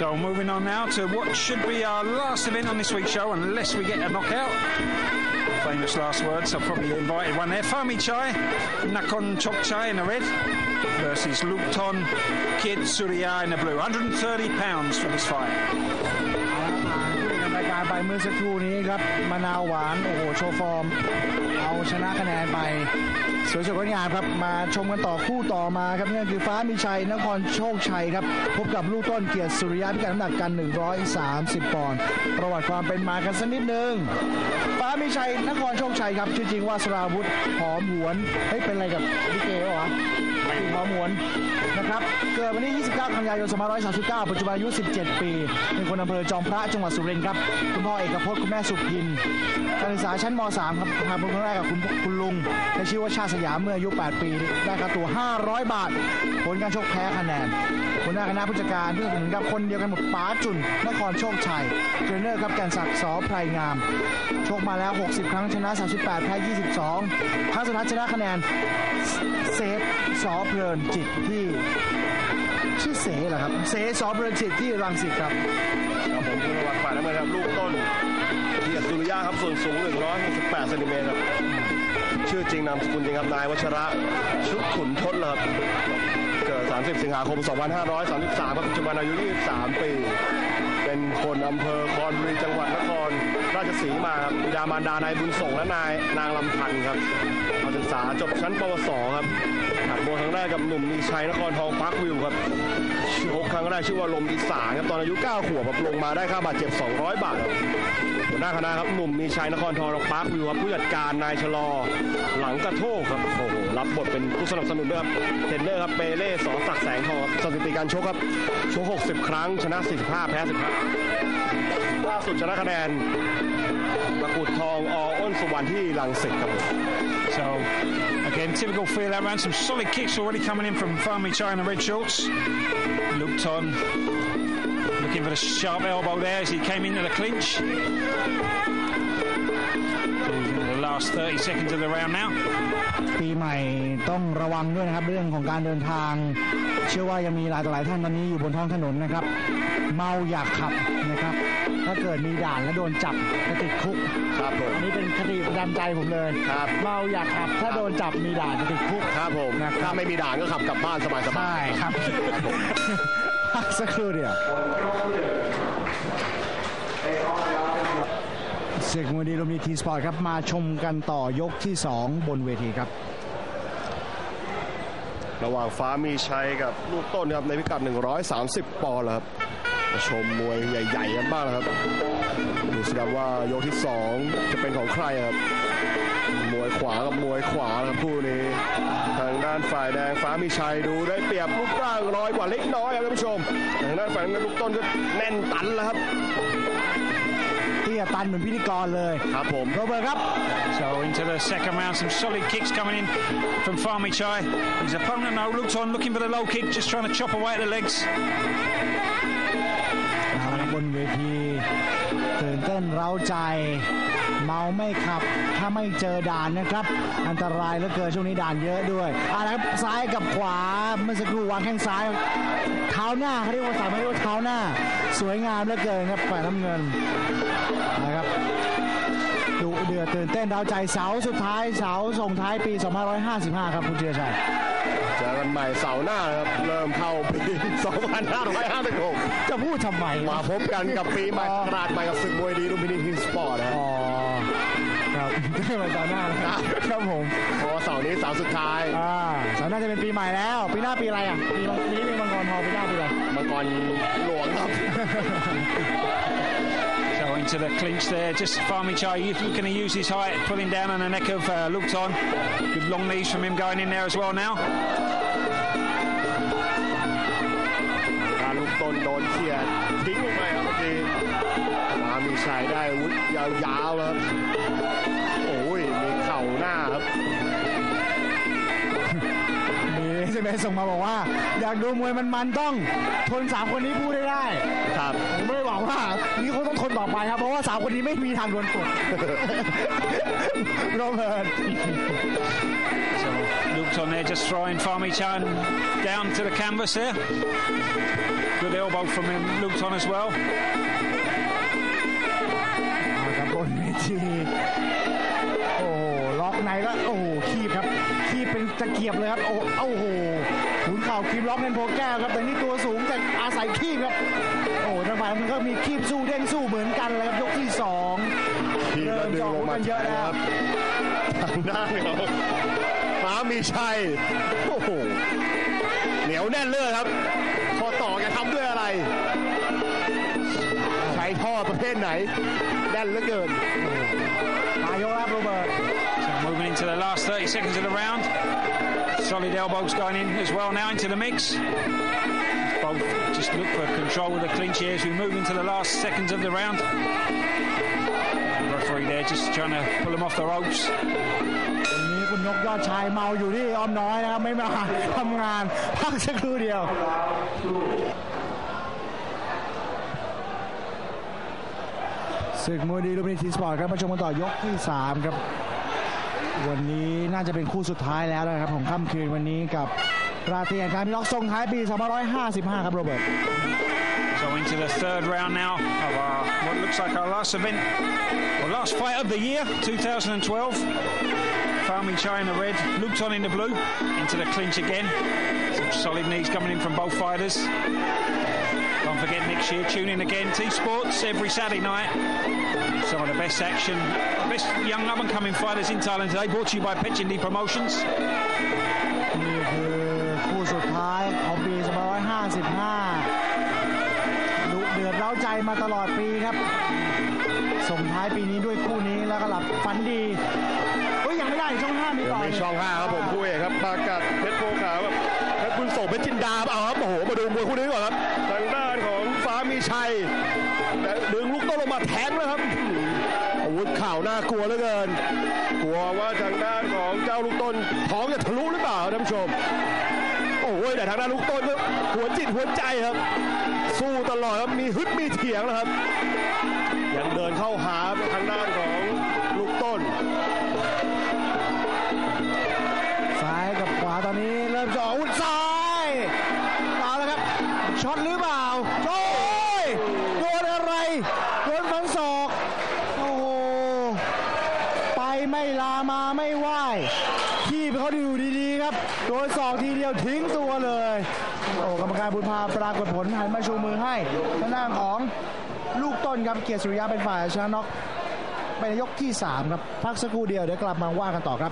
So moving on now to what should be our last event on this week's show, unless we get a knockout. Famous last words. I've probably invited one there. Fami Chai, Nakon Chok Chai in the red versus Lukton Kid Surya in the blue. 130 pounds for this fight. รายการไปเมื่อสักครู่นี้ครับมะนาวหวานโอ้โหโชว์ฟอร์ม เอาชนะคะแนนไป สวยสดงดงามครับมาชมกันต่อคู่ต่อมาครับนี่คือฟ้ามีชัยนครโชคชัยครับพบกับลูกต้นเกียรติสุริยะพิการน้ำหนักกัน 130 ปอนด์ประวัติความเป็นมากันสักนิดนึงฟ้ามีชัยนครโชคชัยครับชื่อจริงว่าสราวุธหอมหวนเฮ้ยเป็นอะไรกับพี่เกเหรอชื่อหอมหวน นะครับ เกิดวันที่ 29 กันยายน 2539 ปัจจุบันอายุ 17 ปี เป็นคนอำเภอจอมพระจังหวัดสุรินทร์ครับ คุณพ่อเอกพจน์ คุณแม่สุพิน การศึกษาชั้นม .3 ครับพาพบครั้งแรกกับคุณคุณลุงใช้ชื่อว่าชาติสยามเมื่ออายุ 8 ปี ได้ค่าตัว 500 บาท ผลการชกแพ้คะแนน หัวหน้าคณะผู้จัดการเพื่อนสนุนกับคนเดียวกันหมดป๋าจุนนครโชคชัยเทรนเนอร์ครับแก่นศักดิ์สอไพรงามชกมาแล้ว 60 ครั้งชนะ 38แพ้22ครั้งสุดท้ายชนะคะแนนเซฟสอเพลินจิตที่ชื่อเสเหรอครับ เสสอเพลินจิตที่รังสิตครับครับผมคุณระวังฝ่ายน้ำเงินครับลูกต้นเกียรติสุริยะครับส่วนสูง 168เซนติเมตรครับชื่อจริงนามสกุลจริงครับนายวัชระชุดขุนทศครับเกิด 30 สิงหาคม 2533ครับปัจจุบันอายุ 23 ปี เป็นคนอำเภอคอนบุรีจังหวัดนครราชสีมาครับบิดามารดานายบุญส่งและนายนางลำพันธ์ครับการศึกษาจบชั้นปวสครับหัดมวยครั้งแรกกับหนุ่มมีชัยนครทองพักวิวครับ ครั้งแรกชื่อว่าลมอีสานครับตอนอายุ 9 ขวบลงมาได้ค่าบาดเจ็บ 200 บาทครับหัวหน้าคณะครับหนุ่มมีชัยนครทองปาร์ควิวครับผู้จัดการนายชะลอ หลังกระโทกครับโอ้โหรับบทเป็นผู้สนับสนุนด้วยครับเทรนเนอร์ครับเปเล่สอศักดิ์แสงทองสถิติการชกครับชก 60 ครั้งชนะ 45 แพ้15ล่าสุดชนะคะแนนมะกุฎทองออ้นสุวรรณที่ลังสิตครับ So, again, typical feel that round. Some solid kicks already coming in from Fami Chai in the red shorts. Looked on, looking for the sharp elbow there as he came into the clinch. The last 30 seconds of the round now. ปีใหม่ต้องระวังด้วยนะครับ เรื่องของการเดินทาง เชื่อว่ายังมีหลายต่อหลายท่านตอนนี้อยู่บนท้องถนนนะครับ เมาอยากขับนะครับ ถ้าเกิดมีด่านแล้วโดนจับจะติดคุกครับผมอันนี้เป็นคติประจำใจผมเลยครับ เมาอยากขับ ถ้าโดนจับมีด่านจะติดคุก ครับผมนะครับ ถ้าไม่มีด่านก็ขับกลับบ้านสบายๆ ใช่ครับพักสักครู่เดียวเสกมวยดีลมีทีสปอร์ตครับมาชมกันต่อยกที่ 2 บนเวทีครับ ระหว่างฟ้ามีชัยกับลูกต้นครับในพิกัด 130 ปอนด์แล้วครับมาชมมวยใหญ่ๆกันบ้างนะครับดูสิครับว่ายกที่ 2 จะเป็นของใครครับมวยขวากับมวยขวาครับคู่นี้ทางด้านฝ่ายแดงฟ้ามีชัยดูได้เปรียบรูปร่างน้อยกว่าเล็กน้อยครับท่านผู้ชมทางด้านฝ่ายน้นลูกต้นก็แน่นตันแล้วครับ ที่จะตันเหมือนพิธีกรเลยครับผมโรเบิร์ตครับ So into the second round, some solid kicks coming in from Fami Chai. His opponent now looked on, looking for the low kick, just trying to chop away at the legs. เอาละครับบนเวทีตื่นเต้นเร้าใจเมาไม่ขับ ถ้าไม่เจอด่านนะครับ อันตรายเหลือเกินช่วงนี้ด่านเยอะด้วยเอาละครับซ้ายกับขวาเมื่อสักครู่วางแข้งซ้าย เท้าหน้าเขาเรียกว่าสายไม่เรียกว่าเท้าหน้า สวยงามเหลือเกินครับฝ่ายน้ำเงิน นะครับดุเดือดตื่นเต้นเร้าใจเสาสุดท้ายเสาส่งท้ายปี 2555 ครับคุณเจียชัยเจอกันใหม่เสาร์หน้านะครับ เริ่มเข้าปี 2556 จะพูดทำไมมาพบกันกับปีใหม่กราดใหม่กับศึกมวยดีลุมพินีทีมสปอร์ตนะคอ๋รับอครับได้มาตอนหน้านะครับครับผมเพราะว่าเสาร์นี้เสาร์สุดท้ายอ่าสาวน่าจะเป็นปีใหม่แล้ว ปีหน้าปีอะไรอะปีมังปีนี้ปีมังกรทองปีหน้าปีอะไรมังกรหลวงครับ So into the clinch there, just Fami Chai looking to use his height, pulling down on the neck of uh, Lukton. Good long knees from him going in there as well now. การลูกต้นโดนเขี่ยทิ้งลงไปครับเมื่อกี้มามีชัยได้อาวุธยาวๆแล้วครับ โอ้ย มีเข่าหน้าครับ เสเมส่งมาบอกว่า อยากดูมวยมันมันๆต้องทนสามคนนี้พูดได้ได้ครับผมไม่ได้หวังว่านี่เขาต้องทนต่อไปครับ เพราะว่าสาวคนนี้ไม่มีทางโดนกดโรเบิร์ต So Luke's on there just throwing Farmy Chan down to the canvas there. Good elbow from him, Luke's on as well. มาครับบนเวทีโอ้โหล็อกในแล้วโอ้ โหคีบครับคีบเป็นตะเกียบเลยครับ โอ้โอ้โหขุนเข่าคีบล็อกเงินโพแก้วครับ แต่นี่ตัวสูงแต่อาศัยคีบครับ โอ้โหทางฝ่ายมันก็มีคีบสู้เด้งสู้เหมือนกันเลยครับยกที่สองทีละดึงลงมาเยอะใช้แล้ควรับทางด้านของฟ้ามีชัย โอ้โห เหนียวแน่นเลือครับ ข้อต่อแกทำด้วยอะไร ใช้ท่อประเภทไหน แน่นเหลือเกินมายกครับโรเบิร์ต So moving into the last 30 seconds of the round. Solid elbows going in as well now into the mix. Both just look for control with the clinch here as we move into the last seconds of the round. Referee there just trying to pull them off the ropes. วันนี้คุณนกยอดชายเมาอยู่ที่อ้อมน้อยนะครับ ไม่มาทำงานพักสักครู่เดียว ศึกมวยดีลูมินีทีสปอร์ตครับมาชมกันต่อยกที่ 3 ครับ วันนี้น่าจะเป็นคู่สุดท้ายแล้วนะครับของค่ำคืนวันนี้กับราตรีแห่งการพิล็อกทรงท้ายปี 2555 ครับโรเบิร์ต So into the third round now of our, what looks like our last event, or last fight of the year, 2012. Fahmi Chai in the red, Luke on in the blue, into the clinch again. Some solid knees coming in from both fighters. Don't forget next year, tune in again, T Sports every Saturday night. Some of the best action, best young up and coming fighters in Thailand today, brought to you by Petchindi Promotions. นี่คือคู่สุดท้ายของปี2555ดุเดือดเร้าใจมาตลอดปีครับ ส่งท้ายปีนี้ด้วยคู่นี้แล้วก็หลับฝันดีเฮ้ยยังไม่ได้ช่องห้ามีต่อในช่อง5ครับผมคู่เอกครับปากัดเพชรโพขาวครับเพชรบุญส่งเพชรจินดาเอาครับโอ้โหมาดูมวยคู่นี้ก่อนครับทางด้านของ ฟ้ามีชัยแต่ดึงลูกโต้ลงมาแทงแล้วครับอาวุธเข่าน่ากลัวเหลือเกิน กลัวว่าทางด้านของเจ้าลูกต้นท้องจะทะลุหรือเปล่าท่านผู้ชม โอ้ยแต่ทางด้านลูกต้นก็หัวจิตหัวใจครับ สู้ตลอดครับมีฮึดมีเถียงนะครับ ยังเดินเข้าหาทางด้านของลูกต้นซ้ายกับขวาตอนนี้เริ่มจะออกอาวุธซ้ายเอาแล้วครับช็อตล่าโอ้ยโดนอะไรโดนฟันศอกโอ้โหไปไม่ลามาไม่ไหวขี้ไปเขาอยู่ดีๆ ครับ โดยสองทีเดียวทิ้งตัวเลย โอ้กรรมการบุญพาปรากฏผลหันมาชูมือให้ทางด้านของลูกต้นครับเกียรติสุริยะเป็นฝ่ายชนะน็อกเป็นยกที่ 3 ครับ พักสักครู่เดียวเดี๋ยวกลับมาว่ากันต่อครับ